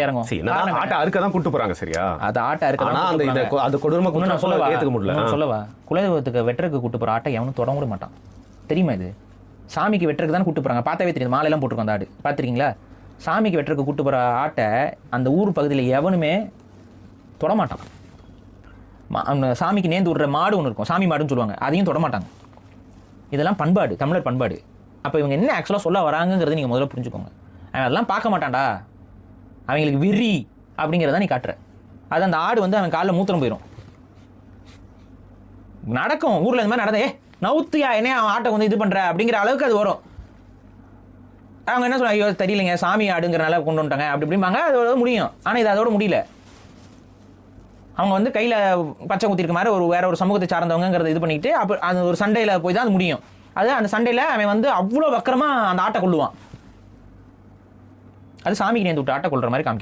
இறங்கும் சரி, காரணம் ஆட்டை அறுக்க தான் கூட்டு போறாங்க சரியா? அது ஆட்டை இருக்க ஆனா அந்த இத அது இன்னும் நான் சொல்லவா? ஏத்துக்க முடியல. சொல்லவா? குலதெய்வத்துக்கு வெட்டுறதுக்கு கூட்டு போற ஆட்டை எவனும் தொட கூட மாட்டான். தெரியுமா இது? சாமிக்கு வெட்டுறதுக்கு தான் கூட்டு போறாங்க. பார்த்தாவே தெரியுது மாலையெல்லாம் போட்டிருக்கோம் அந்த ஆடு. பார்த்துருக்கீங்களா? சாமிக்கு வெட்டுறதுக்கு கூட்டு போற ஆட்டை அந்த ஊர் பகுதியில் எவனுமே தொட மாட்டான். மா- அந்த சாமிக்கு நேர்ந்து விடுற மாடு ஒன்று இருக்கும். சாமி மாடுன்னு சொல்லுவாங்க. அதையும் தொட மாட்டாங்க. இதெல்லாம் பண்பாடு தமிழர் பண்பாடு. அப்போ இவங்க என்ன ஆக்சுவலாக சொல்ல வராங்கங்கிறத நீங்கள் முதல்ல புரிஞ்சுக்கோங்க. அதெல்லாம் பார்க்க மாட்டான்டா. அவங்களுக்கு விரி அப்படிங்கிறத நீ காட்டுற. அது அந்த ஆடு வந்து அவன் காலில் மூத்திரம் போயிடும் நடக்கும். ஊரில் இந்த மாதிரி நடந்தே நவுத்தியா என்ன அவன் ஆட்டை வந்து இது பண்ணுற அப்படிங்கிற அளவுக்கு அது வரும். அவங்க என்ன சொல்லுவாங்க ஐயோ தெரியலைங்க. சாமி ஆடுங்கிறனால கொண்டு வந்துட்டாங்க. அப்படி இப்படிம்பாங்க. அதோட முடியும். ஆனால் இது அதோட முடியல. அவங்க வந்து கையில் பச்சை குத்திருக்க மாதிரி ஒரு வேற ஒரு சமூகத்தை சார்ந்தவங்கிறத இது பண்ணிட்டு அப்போ அது ஒரு சண்டையில் போய் தான் அது முடியும். அது அந்த சண்டையில் அவன் வந்து அவ்வளோ வக்கரமாக அந்த ஆட்டை கொள்ளுவான் அது சாமிக்கு நேர்ந்து விட்டு ஆட்டை கொள்கிற மாதிரி காமிக்கிறீங்க.